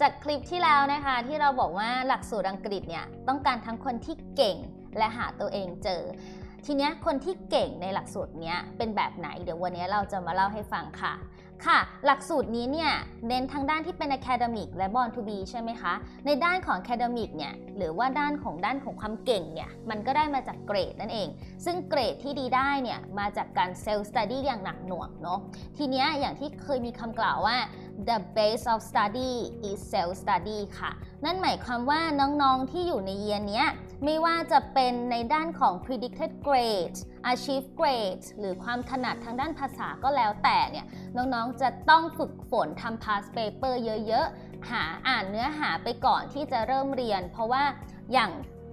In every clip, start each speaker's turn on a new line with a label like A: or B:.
A: จากคลิปที่แล้วนะคะที่เราบอกว่าหลักสูตรอังกฤษเนี่ยต้องการทั้งคนที่เก่งและหาตัวเองเจอ ทีนี้คนที่เก่งในหลักสูตรนี้เป็นแบบไหน เดี๋ยววันนี้เราจะมาเล่าให้ฟังค่ะ ค่ะ หลักสูตรนี้เนี่ยเน้นทั้งด้านที่เป็น academic และ born to be ใช่ไหมคะ ในด้านของ academic เนี่ยหรือว่าด้านของด้านของความเก่งเนี่ยมันก็ได้มาจากเกรดนั่นเอง ซึ่งเกรดที่ดีได้เนี่ยมาจากการ self study อย่างหนักหน่วงเนาะทีเนี้ยอย่างที่เคยมีคำกล่าวว่า the base of study is self study ค่ะ นั่นหมายความว่าน้องๆที่อยู่ในเยียนเนี้ย ไม่ว่าจะเป็นในด้านของ predicted grade achieve grade หรือความถนัดทางด้านภาษาก็แล้วแต่เนี่ยน้องๆ จะต้องฝึกฝนทำ past paper เยอะๆ หาอ่านเนื้อหาไปก่อนที่จะเริ่มเรียน เพราะว่าอย่าง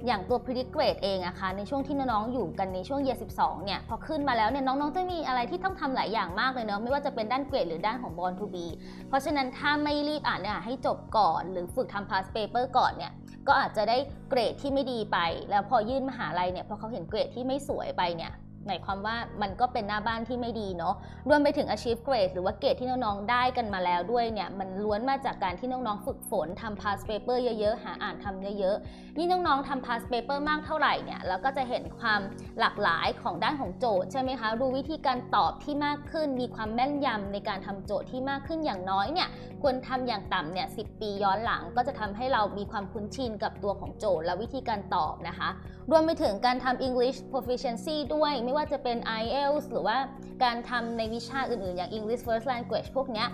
A: อย่างตัว predict grade เองอะคะในช่วงที่น้องๆอยู่กันในช่วง year 12 เนี่ย พอขึ้นมาแล้วเนี่ยน้องๆจะมีอะไรที่ต้องทำหลายอย่างมากเลยเนาะไม่ว่าจะเป็นด้านเกรดหรือด้านของ born to be เพราะฉะนั้นถ้าไม่รีบอ่านเนื้อหาให้จบก่อน หรือฝึกทำ past paper ก่อนเนี่ย ก็อาจจะได้เกรดที่ไม่ดีไป แล้วพอยื่นมหาลัยเนี่ยพอเขาเห็นเกรดที่ไม่สวยไปเนี่ย หมายความว่ามันก็เป็นหน้าบ้านที่ไม่ดีเนาะรวมไปถึง achieve grade หรือว่าเกรดที่น้องๆ ได้กันมาแล้วด้วยเนี่ย มันล้วนมาจากการที่น้องๆ ฝึกฝนทำ past paper เยอะๆ หาอ่านทำเยอะๆ ยิ่งน้องๆทำ past paper มากเท่าไหร่เนี่ย เราก็จะเห็นความหลากหลายของด้านของโจทย์ใช่ไหมคะ รู้วิธีการตอบที่มากขึ้น มีความแม่นยำในการทำโจทย์ที่มากขึ้นอย่างน้อยเนี่ย ควรทำอย่างต่ำเนี่ย10ปีย้อนหลังก็จะทำให้เรามีความคุ้นชินกับตัวของโจทย์และวิธีการตอบนะคะ รวมไปถึงการทำ English proficiency ด้วยไม่ว่าจะเป็น IELTS หรือว่าการทำในวิชาอื่นๆ อย่าง English First Language พวกเนี้ย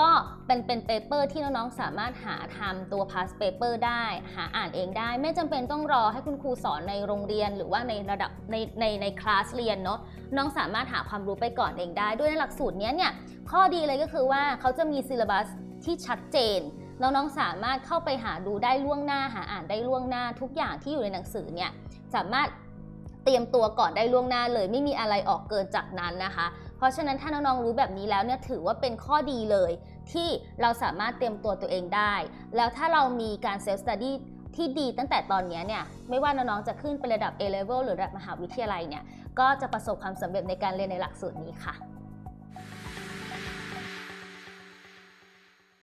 A: ก็เป็นเป็นเปเปอร์ที่น้องๆ สามารถหาทำตัว past paper ได้ หาอ่านเองได้ ไม่จำเป็นต้องรอให้คุณครูสอนในโรงเรียนหรือว่าในระดับในในในคลาสเรียนเนาะน้องสามารถหาความรู้ไปก่อนเองได้ ด้วยในหลักสูตรนี้เนี่ยข้อดีเลยก็คือว่าเขาจะมีซีล a บัสที่ชัดเจนแล้วน้องสามารถเข้าไปหาดูได้ล่วงหน้าหาอ่านได้ล่วงหน้าทุกอย่างที่อยู่ในหนังสือเนี่ยสามารถ เตรียมตัวก่อนได้ล่วงหน้าเลย ไม่มีอะไรออกเกินจากนั้นนะคะ เพราะฉะนั้นถ้าน้องๆรู้แบบนี้แล้วเนี่ยถือว่าเป็นข้อดีเลย ที่เราสามารถเตรียมตัวตัวเองได้ แล้วถ้าเรามีการเซลฟ์สตัดี้ที่ดีตั้งแต่ตอนนี้เนี่ยไม่ว่าน้องๆจะขึ้นไประดับ A level หรือระดับมหาวิทยาลัยเนี่ยก็จะประสบความสำเร็จในการเรียนในหลักสูตรนี้ค่ะ